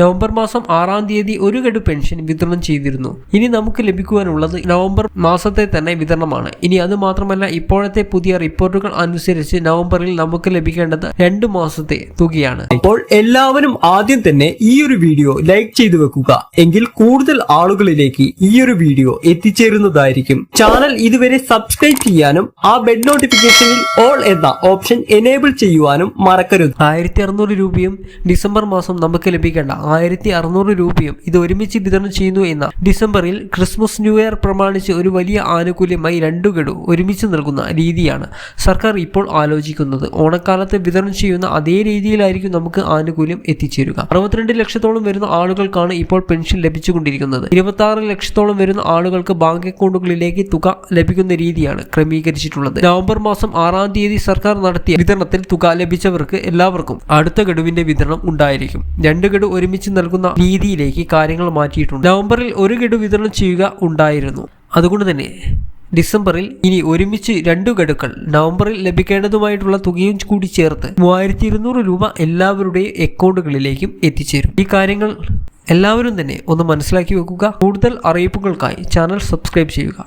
November മാസം ആറാം തീയതി ഒരു ഗഡു പെൻഷൻ വിതരണം ചെയ്തിരുന്നു. ഇനി നമുക്ക് ലഭിക്കുവാനുള്ളത് നവംബർ മാസത്തെ തന്നെ വിതരണമാണ്. ഇനി അത് മാത്രമല്ല ഇപ്പോഴത്തെ പുതിയ റിപ്പോർട്ടുകൾ അനുസരിച്ച് നവംബറിൽ നമുക്ക് ലഭിക്കേണ്ടത് രണ്ടു മാസത്തെ തുകയാണ്. അപ്പോൾ എല്ലാവരും ആദ്യം തന്നെ ഈ ഒരു വീഡിയോ ലൈക്ക് ചെയ്തു വെക്കുക. എങ്കിൽ കൂടുതൽ ആളുകളിലേക്ക് ഈ ഒരു വീഡിയോ എത്തിച്ചേരുന്നതായിരിക്കും. ചാനൽ ഇതുവരെ സബ്സ്ക്രൈബ് ചെയ്യാനും ആ ബെഡ് നോട്ടിഫിക്കേഷനിൽ ഓൾ എന്ന ഓപ്ഷൻ എനേബിൾ ചെയ്യുവാനും മറക്കരുത്. ആയിരത്തി അറുന്നൂറ് രൂപയും ഡിസംബർ മാസം നമുക്ക് ലഭിക്കേണ്ട ആയിരത്തി അറുന്നൂറ് രൂപയും ഇത് ഒരുമിച്ച് വിതരണം ചെയ്യുന്നു എന്ന ഡിസംബറിൽ ക്രിസ്മസ് ന്യൂ ഇയർ പ്രമാണിച്ച് ഒരു വലിയ ആനുകൂല്യമായി രണ്ടു ഗഡു ഒരുമിച്ച് നൽകുന്ന രീതിയാണ് സർക്കാർ ഇപ്പോൾ ആലോചിക്കുന്നത്. ഓണക്കാലത്ത് വിതരണം ചെയ്യുന്ന അതേ രീതിയിലായിരിക്കും നമുക്ക് ആനുകൂല്യം എത്തിച്ചേരുക. അറുപത്തിരണ്ട് ലക്ഷത്തോളം വരുന്ന ആളുകൾക്കാണ് ഇപ്പോൾ പെൻഷൻ ലഭിച്ചുകൊണ്ടിരിക്കുന്നത്. ഇരുപത്തി ആറ് ലക്ഷത്തോളം വരുന്ന ആളുകൾക്ക് ബാങ്ക് അക്കൗണ്ടുകളിലേക്ക് തുക ലഭിക്കുന്ന രീതിയാണ് ക്രമീകരിച്ചിട്ടുള്ളത്. നവംബർ മാസം ആറാം തീയതി സർക്കാർ നടത്തിയ വിതരണത്തിൽ തുക ലഭിച്ചവർക്ക് എല്ലാവർക്കും അടുത്ത ഗഡുവിന്റെ വിതരണം ഉണ്ടായിരിക്കും. രണ്ട് ഗഡു ഒരുമിച്ച് നൽകുന്ന രീതിയിലേക്ക് കാര്യങ്ങൾ മാറ്റിയിട്ടുണ്ട്. നവംബറിൽ ഒരു ഗഡു വിതരണം ചെയ്യുക ഉണ്ടായിരുന്നു. അതുകൊണ്ട് തന്നെ ഡിസംബറിൽ ഇനി ഒരുമിച്ച് രണ്ടു ഗഡുക്കൾ നവംബറിൽ ലഭിക്കേണ്ടതുമായിട്ടുള്ള തുകയും കൂടി ചേർത്ത് മൂവായിരത്തി ഇരുന്നൂറ് രൂപ എല്ലാവരുടെയും അക്കൗണ്ടുകളിലേക്കും എത്തിച്ചേരും. ഈ കാര്യങ്ങൾ എല്ലാവരും തന്നെ ഒന്ന് മനസ്സിലാക്കി വെക്കുക. കൂടുതൽ അറിയിപ്പുകൾക്കായി ചാനൽ സബ്സ്ക്രൈബ് ചെയ്യുക.